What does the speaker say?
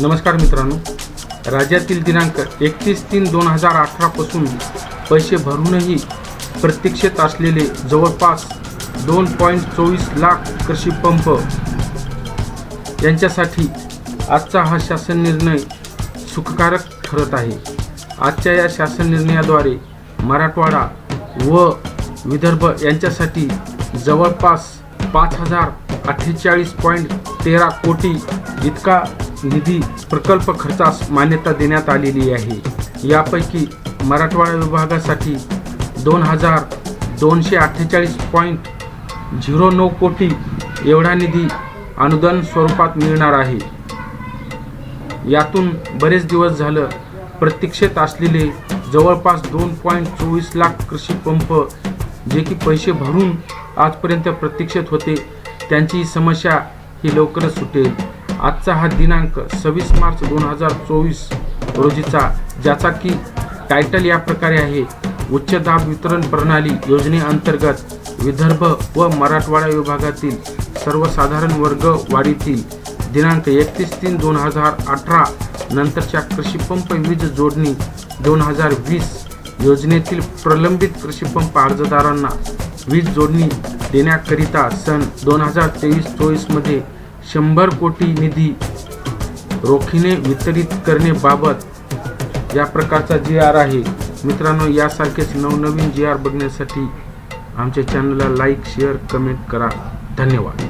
नमस्कार मित्रांनो. राज्यातील दिनांक एकतीस तीन दोन हजार अठरापासून पैसे भरूनही प्रतीक्षेत असलेले जवळपास दोन पॉईंट चोवीस लाख कृषी पंप यांच्यासाठी आजचा हा शासन निर्णय सुखकारक ठरत आहे. आजच्या या शासन निर्णयाद्वारे मराठवाडा व विदर्भ यांच्यासाठी जवळपास पाच हजार अठ्ठेचाळीस पॉईंट तेरा कोटी इतका निधी प्रकल्प खर्चास मान्यता देण्यात आलेली आहे. यापैकी मराठवाडा विभागासाठी दोन हजार दोनशे अठ्ठेचाळीस पॉईंट झिरो नऊ कोटी एवढा निधी अनुदान स्वरूपात मिळणार आहे. यातून बरेच दिवस झालं प्रतीक्षेत असलेले जवळपास दोन पॉईंट चोवीस लाख कृषी पंप जे की पैसे भरून आजपर्यंत प्रतीक्षेत होते त्यांची समस्या ही लवकरच सुटेल. आजचा हा दिनांक सव्वीस मार्च दोन हजार चोवीस रोजीचा ज्याचा की टायटल या प्रकारे आहे उच्च दाब वितरण प्रणाली योजनेअंतर्गत विदर्भ व मराठवाडा विभागातील सर्वसाधारण वर्ग वाढीतील दिनांक एकतीस तीन दोन हजार अठरा नंतरच्या कृषीपंप वीज जोडणी दोन हजार वीस योजनेतील प्रलंबित कृषीपंप अर्जदारांना वीज जोडणी देण्याकरिता सन दोन हजार तेवीस चोवीसमध्ये शंभर कोटी निधी रोखीने वितरित करण्याबाबत या प्रकारचा जी आर आहे. मित्रांनो यासारखेच नवनवीन जी आर बघण्यासाठी आमच्या चॅनलला लाईक शेअर कमेंट करा. धन्यवाद.